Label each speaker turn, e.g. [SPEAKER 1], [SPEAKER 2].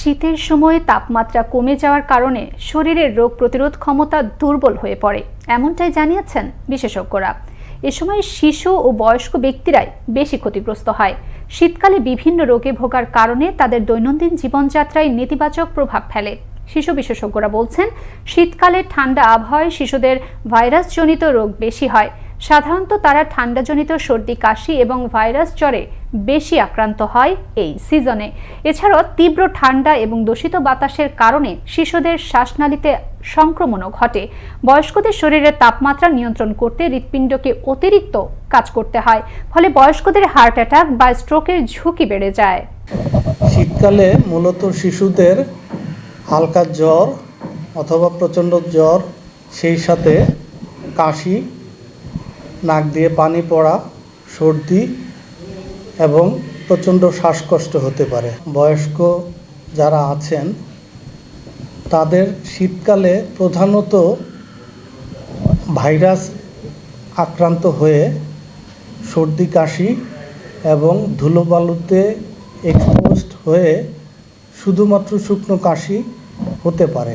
[SPEAKER 1] শীতের সময় তাপমাত্রা কমে যাওয়ার কারণে শরীরের রোগ প্রতিরোধ ক্ষমতা দুর্বল হয়ে পড়ে, এমনটাই জানিয়েছেন বিশেষজ্ঞরা। এ সময় শিশু ও বয়স্ক ব্যক্তিরাই বেশি ক্ষতিগ্রস্ত হয়। শীতকালে বিভিন্ন রোগে ভোগার কারণে তাদের দৈনন্দিন জীবনযাত্রায় নেতিবাচক প্রভাব ফেলে। শিশু বিশেষজ্ঞরা বলছেন, শীতকালে ঠান্ডা আবহাওয়ায় শিশুদের ভাইরাসজনিত রোগ বেশি হয় সাধারণত তারা ঠান্ডাজনিত সর্দি, কাশি এবং ভাইরাস জ্বরে বেশি আক্রান্ত হয় এই সিজনে। এছাড়াও তীব্র ঠান্ডা এবং দূষিত বাতাসের কারণে শিশুদের শ্বাসনালীতে সংক্রমণও ঘটে। বয়স্কদের শরীরের তাপমাত্রা নিয়ন্ত্রণ করতে হৃৎপিণ্ডকে অতিরিক্ত কাজ করতে হয়, ফলে বয়স্কদের হার্ট অ্যাটাক বা স্ট্রোকের ঝুঁকি বেড়ে যায়।
[SPEAKER 2] শীতকালে মূলত শিশুদের হালকা জ্বর অথবা প্রচণ্ড জ্বর, সেই সাথে কাশি নাক দিয়ে পানি পড়া, সর্দি এবং প্রচণ্ড শ্বাসকষ্ট হতে পারে। বয়স্ক যারা আছেন, তাদের শীতকালে প্রধানত ভাইরাস আক্রান্ত হয়ে সর্দি, কাশি এবং ধুলোবালুতে এক্সপোজড হয়ে শুধুমাত্র শুকনো কাশি হতে পারে।